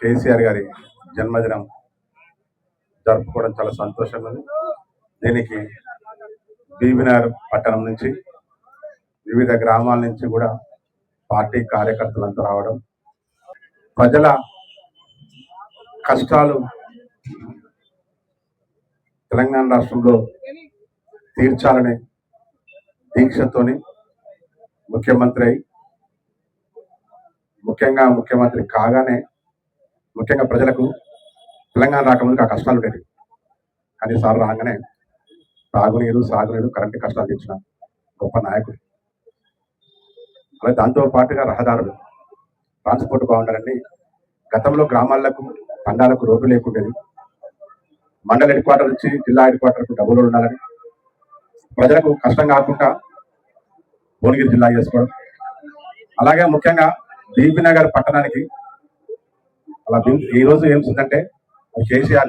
కేసీఆర్ గారి జన్మదినం జరుపుకోవడం చాలా సంతోషంగా ఉంది. దీనికి బీబీనగర్ పట్టణం నుంచి వివిధ గ్రామాల నుంచి కూడా పార్టీ కార్యకర్తలంతా రావడం. ప్రజల కష్టాలు తెలంగాణ రాష్ట్రంలో తీర్చాలనే దీక్షతోని ముఖ్యమంత్రి అయి ముఖ్యంగా ముఖ్యమంత్రి కాగానే ముఖ్యంగా ప్రజలకు తెలంగాణ రాకముందుకు ఆ కష్టాలు ఉండేవి. కానీ సార్ రాగానే తాగునీరు సాగునీరు కరెంటు కష్టాలు తెచ్చిన గొప్ప నాయకుడు. అలాగే దాంతో పాటుగా రహదారులు ట్రాన్స్పోర్ట్ బాగుండాలండి గతంలో గ్రామాలకు తండాలకు రోడ్డు లేకుండేది. మండల హెడ్ క్వార్టర్ నుంచి జిల్లా హెడ్ క్వార్టర్కు డబ్బు రోడ్డు ఉండాలని ప్రజలకు కష్టం కాకుండా భువనగిరి జిల్లా చేసుకోవడం. అలాగే ముఖ్యంగా బీపీ నగర్ పట్టణానికి అలా ఈ రోజు ఏం అంటే కేసీఆర్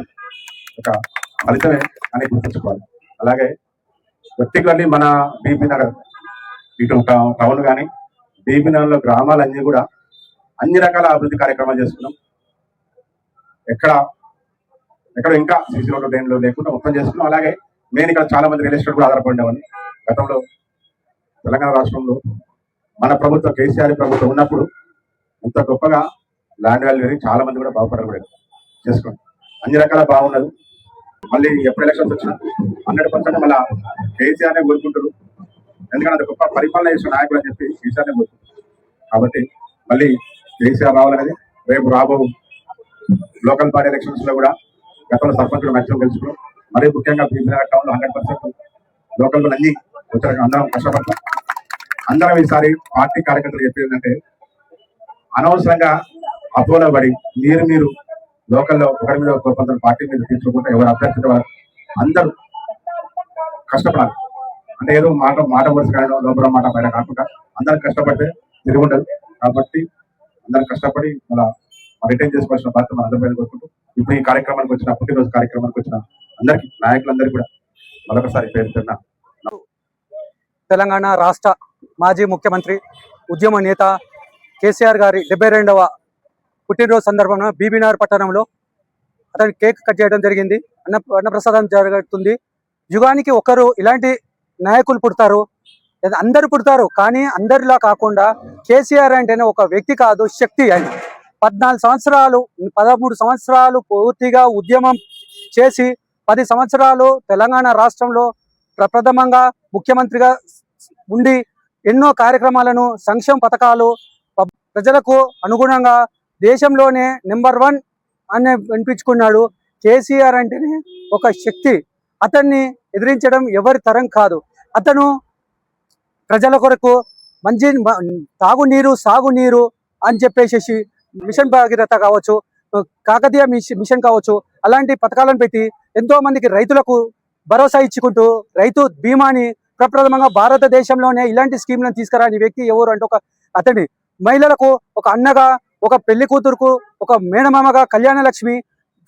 ఒక ఫలితమే అని గుర్తుంచుకోవాలి. అలాగే పర్టికులర్లీ మన బీపీ నగర్ ఇటు టౌ- టౌన్ కానీ బీపీ నగర్లో గ్రామాలన్నీ కూడా అన్ని రకాల అభివృద్ధి కార్యక్రమాలు చేసుకున్నాం. ఎక్కడ ఎక్కడ ఇంకా సీసీ రోడ్డు డ్రైన్లు లేకుండా మొత్తం చేసుకున్నాం. అలాగే మెయిన్ ఇక్కడ చాలా మంది రియల్ ఎస్టేట్ కూడా ఆధారపడి గతంలో తెలంగాణ రాష్ట్రంలో మన ప్రభుత్వం కేసీఆర్ ప్రభుత్వం ఉన్నప్పుడు ఇంత గొప్పగా ల్యాండ్ వాల్యూ పెరిగి చాలా మంది కూడా బాగుపడకూడదు చేసుకోండి. అన్ని రకాల బాగుండదు. మళ్ళీ ఎప్పుడు ఎలక్షన్స్ వచ్చినా హండ్రెడ్ పర్సెంట్ మళ్ళీ కేసీఆర్నే కోరుకుంటారు. ఎందుకంటే అది గొప్ప పరిపాలన చేసిన నాయకుడు అని చెప్పి కేసీఆర్నే కోరుకుంటారు. కాబట్టి మళ్ళీ కేసీఆర్ రావాలనేది రేపు రాబో లోకల్ బాడీ ఎలక్షన్స్లో కూడా గతంలో సర్పంచులు మ్యాక్సిమం గెలుచుకున్నాం. మరీ ముఖ్యంగా భీమనగర్ టౌన్లో హండ్రెడ్ పర్సెంట్ లోకల్ అన్ని వచ్చారు అందరం కష్టపడతాం. అందరం ఈసారి పార్టీ కార్యకర్తలు చెప్పేది ఏంటంటే అనవసరంగా అపోలో పడి మీరు మీరు లోకల్లో ఒకరి మీద కొంత పార్టీ మీద తీర్చుకుంటే ఎవరు అభ్యర్థి వారు అందరూ కష్టపడాలి. అంటే ఏదో మాట మాట వరుస కానీ లోపల మాట పైన కాకుండా అందరం కష్టపడితే తిరిగి ఉండదు కాబట్టి అందరం కష్టపడి మళ్ళా రిటైన్ చేసుకోవాల్సిన బాధ్యత మన అందరి మీద కోరుకుంటూ ఇప్పుడు ఈ కార్యక్రమానికి వచ్చిన పుట్టినరోజు కార్యక్రమానికి వచ్చిన అందరికీ నాయకులందరికీ కూడా మరొకసారి పేరు తెలంగాణ రాష్ట్ర మాజీ ముఖ్యమంత్రి ఉద్యమ నేత కేసీఆర్ గారి డెబ్బై రెండవ పుట్టినరోజు సందర్భంగా బీబీనగర్ పట్టణంలో అతని కేక్ కట్ చేయడం జరిగింది. అన్న అన్నప్రసాదం జరుగుతుంది. యుగానికి ఒకరు ఇలాంటి నాయకులు పుడతారు. అందరు పుడతారు. కానీ అందరిలా కాకుండా కేసీఆర్ అంటేనే ఒక వ్యక్తి కాదు శక్తి ఆయన. పద్నాలుగు సంవత్సరాలు పదమూడు సంవత్సరాలు పూర్తిగా ఉద్యమం చేసి పది సంవత్సరాలు తెలంగాణ రాష్ట్రంలో ప్రప్రథమంగా ముఖ్యమంత్రిగా ఉండి ఎన్నో కార్యక్రమాలను సంక్షేమ పథకాలు ప్రజలకు అనుగుణంగా దేశంలోనే నెంబర్ వన్ అని వినిపించుకున్నాడు కేసీఆర్ అంటేనే ఒక శక్తి. అతన్ని ఎదిరించడం ఎవరి తరం కాదు. అతను ప్రజల కొరకు మంచి తాగునీరు సాగునీరు అని చెప్పేసేసి మిషన్ భాగీరథ కావచ్చు కాకతీయ మిషన్ కావచ్చు అలాంటి పథకాలను పెట్టి ఎంతో మందికి రైతులకు భరోసా ఇచ్చుకుంటూ రైతు బీమాని ప్రప్రథమంగా భారతదేశంలోనే ఇలాంటి స్కీమ్లను తీసుకురాని వ్యక్తి ఎవరు అంటే ఒక అతని. మహిళలకు ఒక అన్నగా ఒక పెళ్ళి కూతురుకు ఒక మేనమామగా కళ్యాణ లక్ష్మి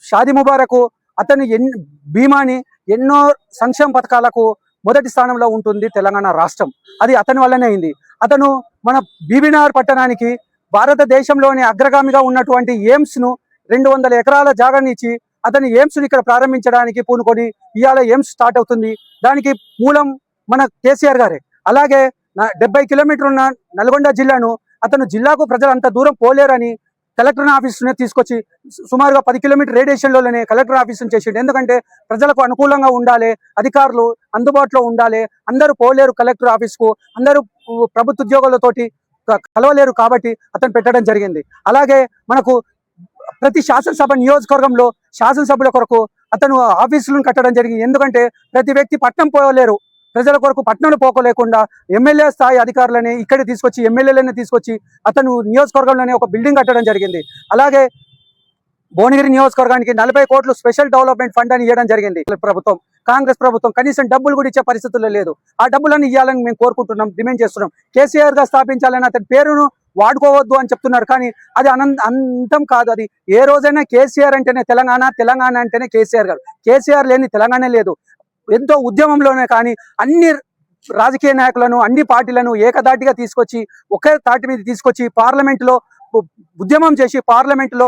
షాది ముబారకు అతని ఎన్ భీమాని ఎన్నో సంక్షేమ పథకాలకు మొదటి స్థానంలో ఉంటుంది తెలంగాణ రాష్ట్రం. అది అతని వల్లనే అయింది. అతను మన బీబీనార్ పట్టణానికి భారతదేశంలోని అగ్రగామిగా ఉన్నటువంటి ఎయిమ్స్ను రెండు వందల ఎకరాల జాగానిచ్చి అతని ఎయిమ్స్ను ఇక్కడ ప్రారంభించడానికి పూనుకొని ఇవాళ ఎయిమ్స్ స్టార్ట్ అవుతుంది. దానికి మూలం మన కేసీఆర్ గారే. అలాగే నా డెబ్బై కిలోమీటర్ ఉన్న నల్గొండ జిల్లాను అతను జిల్లాకు ప్రజలు అంత దూరం పోలేరని కలెక్టర్ ఆఫీసునే తీసుకొచ్చి సుమారుగా పది కిలోమీటర్ రేడియేషన్లోనే కలెక్టర్ ఆఫీసును చేసిండు. ఎందుకంటే ప్రజలకు అనుకూలంగా ఉండాలి అధికారులు అందుబాటులో ఉండాలి అందరూ పోలేరు కలెక్టర్ ఆఫీస్కు అందరూ ప్రభుత్వ ఉద్యోగులతోటి కలవలేరు కాబట్టి అతను పెట్టడం జరిగింది. అలాగే మనకు ప్రతి శాసనసభ నియోజకవర్గంలో శాసనసభల కొరకు అతను ఆఫీసులను కట్టడం జరిగింది. ఎందుకంటే ప్రతి వ్యక్తి పట్టణం పోలేరు. ప్రజల కొరకు పట్టణంలో పోకలేకుండా ఎమ్మెల్యే స్థాయి అధికారులని ఇక్కడ తీసుకొచ్చి ఎమ్మెల్యేలని తీసుకొచ్చి అతను నియోజకవర్గంలోనే ఒక బిల్డింగ్ కట్టడం జరిగింది. అలాగే భువనగిరి నియోజకవర్గానికి నలభై కోట్లు స్పెషల్ డెవలప్మెంట్ ఫండ్ అని ఇవ్వడం జరిగింది ప్రభుత్వం. కాంగ్రెస్ ప్రభుత్వం కనీసం డబ్బులు కూడా ఇచ్చే పరిస్థితుల్లో లేదు. ఆ డబ్బులను ఇవ్వాలని మేము కోరుకుంటున్నాం డిమాండ్ చేస్తున్నాం. కేసీఆర్గా స్థాపించాలని అతని పేరును వాడుకోవద్దు అని చెప్తున్నారు. కానీ అది అనంత అంతం కాదు అది. ఏ రోజైనా కేసీఆర్ అంటేనే తెలంగాణ తెలంగాణ అంటేనే కేసీఆర్ గారు. కేసీఆర్ లేని తెలంగాణ లేదు. ఎంతో ఉద్యమంలోనే కానీ అన్ని రాజకీయ నాయకులను అన్ని పార్టీలను ఏకదాటిగా తీసుకొచ్చి ఒకే తాటి మీద తీసుకొచ్చి పార్లమెంట్లో ఉద్యమం చేసి పార్లమెంట్లో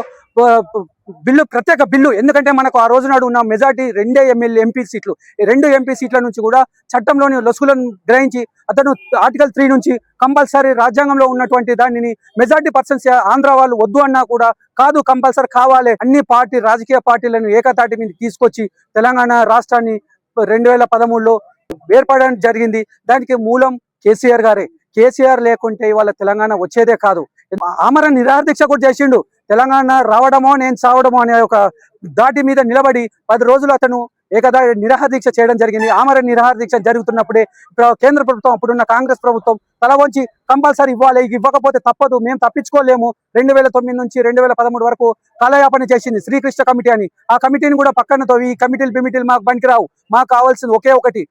బిల్లు ప్రత్యేక బిల్లు. ఎందుకంటే మనకు ఆ రోజు నాడు ఉన్న మెజార్టీ రెండే ఎమ్మెల్యే ఎంపీ సీట్లు. ఈ రెండు ఎంపీ సీట్ల నుంచి కూడా చట్టంలోని లొసుగులను గ్రహించి అతను ఆర్టికల్ త్రీ నుంచి కంపల్సరీ రాజ్యాంగంలో ఉన్నటువంటి దానిని మెజార్టీ పర్సన్స్ ఆంధ్ర వాళ్ళు వద్దు అన్నా కూడా కాదు కంపల్సరీ కావాలి. అన్ని పార్టీ రాజకీయ పార్టీలను ఏకతాటి మీద తీసుకొచ్చి తెలంగాణ రాష్ట్రాన్ని రెండు వేల పదమూడులో ఏర్పడడం జరిగింది. దానికి మూలం కేసీఆర్ గారే. కేసీఆర్ లేకుంటే ఇవాళ తెలంగాణ వచ్చేదే కాదు. ఆమరణ నిరాదీక్ష కూడా చేసిండు. తెలంగాణ రావడమో నేను చావడమో అనే ఒక దాటి మీద నిలబడి పది రోజులు అతను ఏకదా నిరాహార దీక్ష చేయడం జరిగింది. ఆమరణ నిరాహార దీక్ష జరుగుతున్నప్పుడే కేంద్ర ప్రభుత్వం అప్పుడున్న కాంగ్రెస్ ప్రభుత్వం తల వంచి కంపల్సరీ ఇవ్వాలి ఇవ్వకపోతే తప్పదు మేము తప్పించుకోలేము. రెండు వేల తొమ్మిది నుంచి రెండు వేల పదమూడు వరకు కాలయాపన చేసింది శ్రీకృష్ణ కమిటీ అని. ఆ కమిటీని కూడా పక్కన తోవి ఈ కమిటీలు పిమిటీలు మాకు పనికిరావు. మాకు కావాల్సింది ఒకే ఒకటి.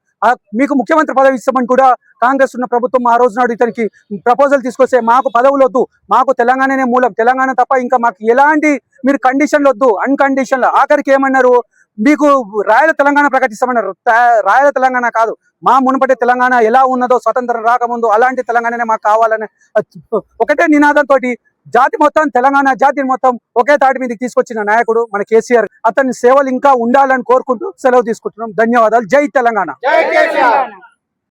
మీకు ముఖ్యమంత్రి పదవి ఇస్తామని కూడా కాంగ్రెస్ ఉన్న ప్రభుత్వం ఆ రోజు నాడు ఇతనికి ప్రపోజల్ తీసుకొస్తే మాకు పదవులు వద్దు. మాకు తెలంగాణనే మూలం. తెలంగాణ తప్ప ఇంకా మాకు ఎలాంటి మీరు కండిషన్లు వద్దు అన్కండిషన్లు ఆఖరికి ఏమన్నారు? మీకు రాయల తెలంగాణ ప్రకటిస్తామన్నారు. రాయల తెలంగాణ కాదు. మా మునుపటి తెలంగాణ ఎలా ఉన్నదో స్వతంత్రం రాకముందు అలాంటి తెలంగాణనే మాకు కావాలని ఒకటే నినాదంతో జాతి మొత్తం తెలంగాణ జాతిని మొత్తం ఒకే తాటి మీదకి తీసుకొచ్చిన నాయకుడు మన కేసీఆర్. అతని సేవలు ఇంకా ఉండాలని కోరుకుంటూ సెలవు తీసుకుంటున్నాం. ధన్యవాదాలు. జై తెలంగాణ.